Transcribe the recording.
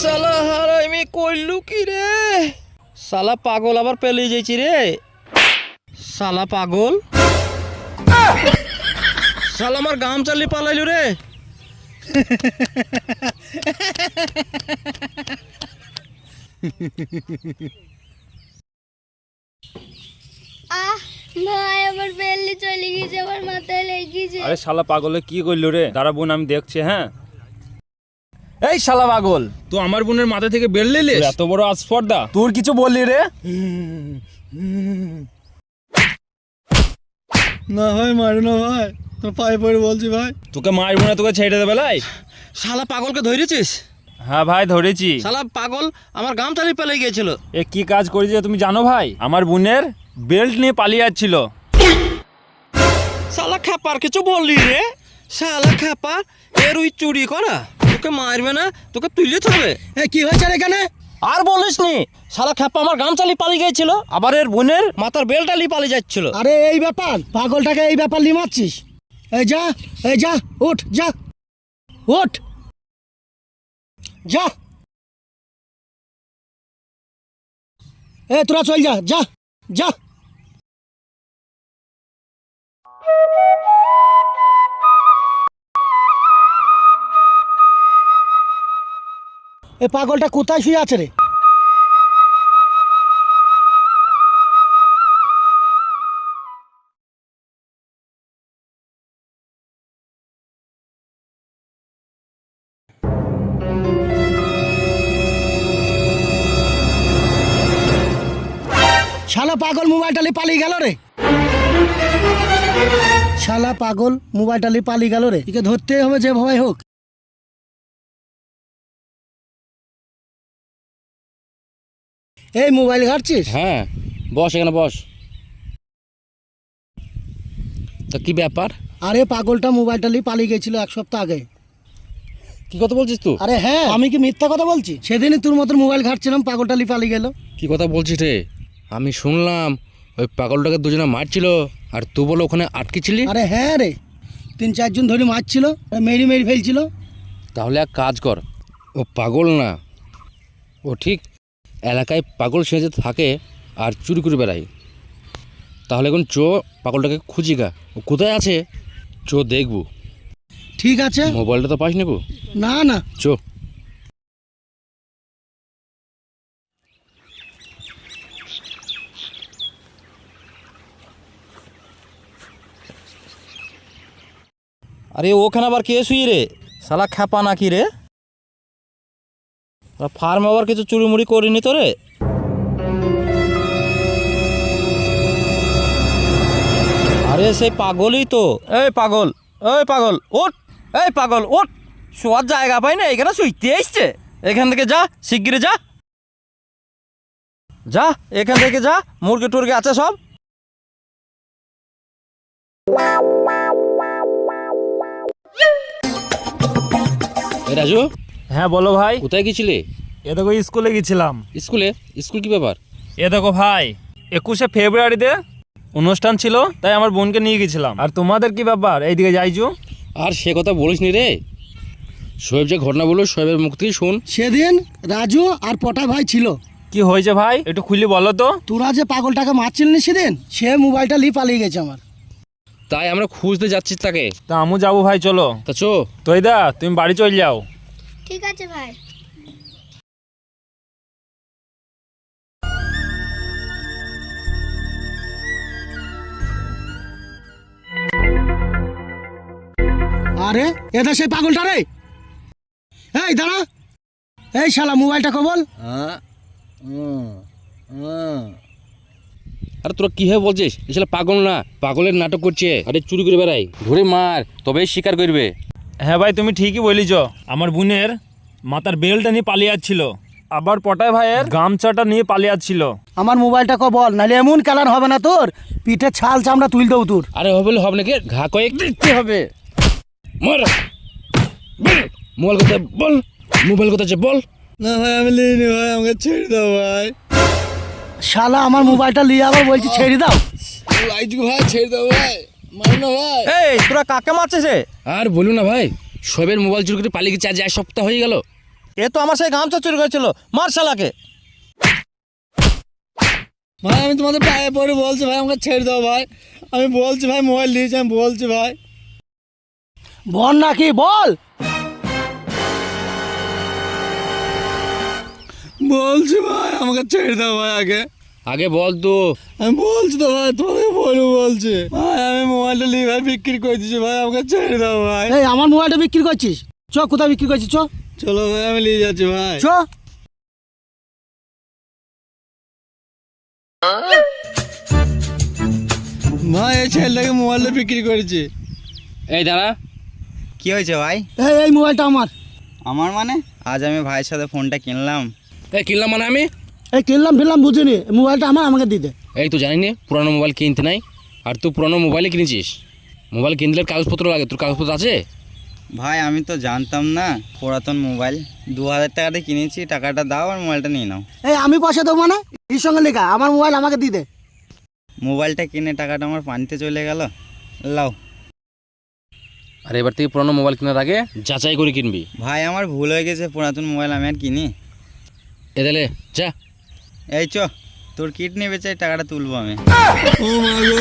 সালা হারাই আমি কইলু কি রে? সালা পাগল আবার পেলে যাইছি রে। সালা পাগল। সালা আমার গাম চালি পালাইলু রে। আহ ভাই আমার বেল্লি চলে গেছে আমার মাথায় লেগেছে আরে শালা পাগলে কি করল রে? দাঁড়া বোন আমি দেখছি হ্যাঁ? এই শালা পাগল। তো আমার বোনের মাথা থেকে বের লিলিস এত বড় আসফর্দা তোর কিছু বললি রে? না ভাই মারো না ভাই। তোর পায়ে পড়ে বলছি ভাই। তোকে মারবো না তোকে ছেড়ে দেবে লাই। শালা পাগলকে ধরেছিস? হ্যাঁ ভাই ধরেছি। শালা পাগল আমার গাম চালি পেলে গিয়েছিল। এ কি কাজ করেছে তুমি জানো ভাই? আমার বোনের বেল্ট নিয়ে পালিয়ে যাচ্ছিল। শালা খাপার কিছু বললি রে? শালা খাপা এর ওই চুরি করা। তোকে মারবে না তোকে তুলে থাকবে এ কি হয়েছে এখানে? আর বলিস নি শালা খাপা আমার গাম চালি পালিয়ে গিয়েছিল আবার এর বোনের মাথার বেলটালি পালিয়ে যাচ্ছিল। আরে এই ব্যাপার পাগলটাকে এই ব্যাপার লিমাচ্ছিস এই যা এই যা উঠ যা। উঠ। যা। এ তোরা চল যা যা যা। এ পাগলটা কোথায় শুয়ে আছে রে? শালা পাগল মোবাইলটা নিয়ে পালিয়ে গেল রে। শালা পাগল মোবাইলটা নিয়ে পালিয়ে গেল রে। একে ধরতেই হবে যে ভয় হোক। এই মোবাইল ঘাটছিস? হ্যাঁ বস এখানে বস। তা কি ব্যাপার? আরে পাগলটা মোবাইলটা নিয়ে পালিয়ে গেছিল এক সপ্তাহ আগে। কি কথা বলছিস তুই? আরে হ্যাঁ। আমি কি মিথ্যা কথা বলছি? সেদিনই তোর মতো মোবাইল ঘাটছিলাম পাগলটা নিয়ে পালিয়ে গেল। কি কথা বলছিস রে? আমি শুনলাম ওই পাগলটাকে দুজনে মারছিল আর তুই বলে ওখানে আটকে ছিলি আরে হ্যাঁ রে তিন চারজন ধরে মারছিল মেরি মেরি ফেলছিল। তাহলে এক কাজ কর ও পাগল না ও ঠিক এলাকায় পাগল সেজে থাকে আর চুরি করে বেড়ায়। তাহলে এখন চো পাগলটাকে খুঁজি গা। ও কোথায় আছে? চো দেখব। ঠিক আছে। মোবাইলটা তো পাস নেব? না না। চো। আরে ওখানে আবার কে শুই রে? শালা খাপা নাকি রে? ফার্ম আবার কিছু চুরিমুড়ি করিনি তো রে আরে সেই পাগলই তো। এই পাগল এই পাগল ওট এই পাগল ওঠ শোয়ার জায়গা পাই না এখানে শুইতে এসছে। এখান থেকে যা শিগগিরি যা। যা এখান থেকে যা মুরগি টুরগি আছে সব। রাজু হ্যাঁ বলো ভাই। কোথায় গেছিলে এ দেখো স্কুলে গেছিলাম স্কুলে? স্কুল কি ব্যাপার? এ দেখো ভাই একুশে ফেব্রুয়ারিতে অনুষ্ঠান ছিল তাই আমার বোনকে নিয়ে গেছিলাম আর তোমাদের কি ব্যাপার? এইদিকে যাইছো আর সে কথা বলিস নি রে। শোয়েব যে ঘটনা বলল শোয়েবের মুখ থেকে শুন। সেদিন রাজু আর পটা ভাই ছিল। কি হয়েছে ভাই? একটু খুলে বলো তো। তোরা যে পাগলটাকে মারছিল নি সেদিন সে মোবাইলটা নিয়ে পালিয়ে গেছে আমার। তাই আমরা খুঁজতে যাচ্ছি তাকে। তা আমু যাব ভাই চলো। তা চো। তৈদা তুমি বাড়ি চলে যাও। ঠিক আছে ভাই। আরে এটা সেই পাগলটা রে। এই দাঁড়া। এই শালা মোবাইলটা কবল। আরে তোরা কি হবে বলছিস এসলে পাগল না পাগলের নাটক করছে। আরে চুরি করে বেড়াই ধরে মার তবেই স্বীকার করবে। হ্যাঁ ভাই তুমি ঠিকই বলিছ। আমার বোনের মাথার বেলটা নিয়ে পালিয়ে যাচ্ছিল। আবার পটায় ভাইয়ের গামছাটা নিয়ে পালিয়ে যাচ্ছিল। আমার মোবাইলটা কো বল নাহলে এমন কালার হবে না তোর? পিঠে ছাল চামড়া তুল দেবো তোর। আরে হবে হবে নাকি? ঘা কয়েক দিতে হবে? মর। বল মোবাইল কথা বল মোবাইল কথা বল? না ভাই আমি লিনি ভাই আমাকে ছেড়ে দাও ভাই। শালা আমার মোবাইলটা নিয়ে আবার বলছি ছেড়ে দাও। ভাই ছেড়ে দাও ভাই। এই তোরা কাকে মারছিস রে? আর বলুন না ভাই সবের মোবাইল চুরি করে পালিয়ে গেছে আজ এক সপ্তাহ হয়ে গেল। এ তো আমার সেই গামছা চুরি করেছিল মার শালাকে। ভাই আমি তোমাদের পায়ে পড়ে বলছি ভাই আমাকে ছেড়ে দাও ভাই। আমি বলছি ভাই মোবাইল দিয়েছি আমি বলছি ভাই। বল নাকি বল। বলছি ভাই আমাকে ছেড়ে দাও ভাই আগে। আগে বল তো। আমি বলছি তো ভাই তোমাকে বলব বলছি। ভাই আমি মোবাইলটা নিয়ে ভাই বিক্রি করে দিচ্ছি ভাই আমাকে ছেড়ে দাও ভাই। এই আমার মোবাইলটা বিক্রি করছিস? চ কোথায় বিক্রি করছিস চ। চলো ভাই আমি নিয়ে যাচ্ছি ভাই। চ। ভাই এই ছেলেটাকে মোবাইলটা বিক্রি করেছি। এই দাঁড়া। কি হয়েছে ভাই? এই এই মোবাইলটা আমার। আমার মানে? আজ আমি ভাইয়ের সাথে ফোনটা কিনলাম। এই কিনলাম মানে আমি? এই কিনলাম ফিরলাম বুঝিনি। মোবাইলটা আমার আমাকে দিতে এই তো জানি নি পুরানো মোবাইল কিনতে নাই। আর তুই পুরানো মোবাইলে কিনেছিস? মোবাইল কিনলে কাগজপত্র লাগে তোর কাগজপত্র আছে? ভাই আমি তো জানতাম না পুরাতন মোবাইল। দু হাজার টাকাতে কিনেছি টাকাটা দাও আর মোবাইলটা নিয়ে নাও। এই আমি পয়সা দেবো মানে? এর সঙ্গে লেখা আমার মোবাইল আমাকে দিতে মোবাইলটা কিনে টাকাটা আমার পানিতে চলে গেল। লাও। আর এবার থেকে পুরানো মোবাইল কেনার আগে যাচাই করে কিনবি। ভাই আমার ভুল হয়ে গেছে পুরাতন মোবাইল আমি আর কিনি। এ যা। এই চ তোর কিডনি বেচে টাকাটা তুলবো আমি। ও গো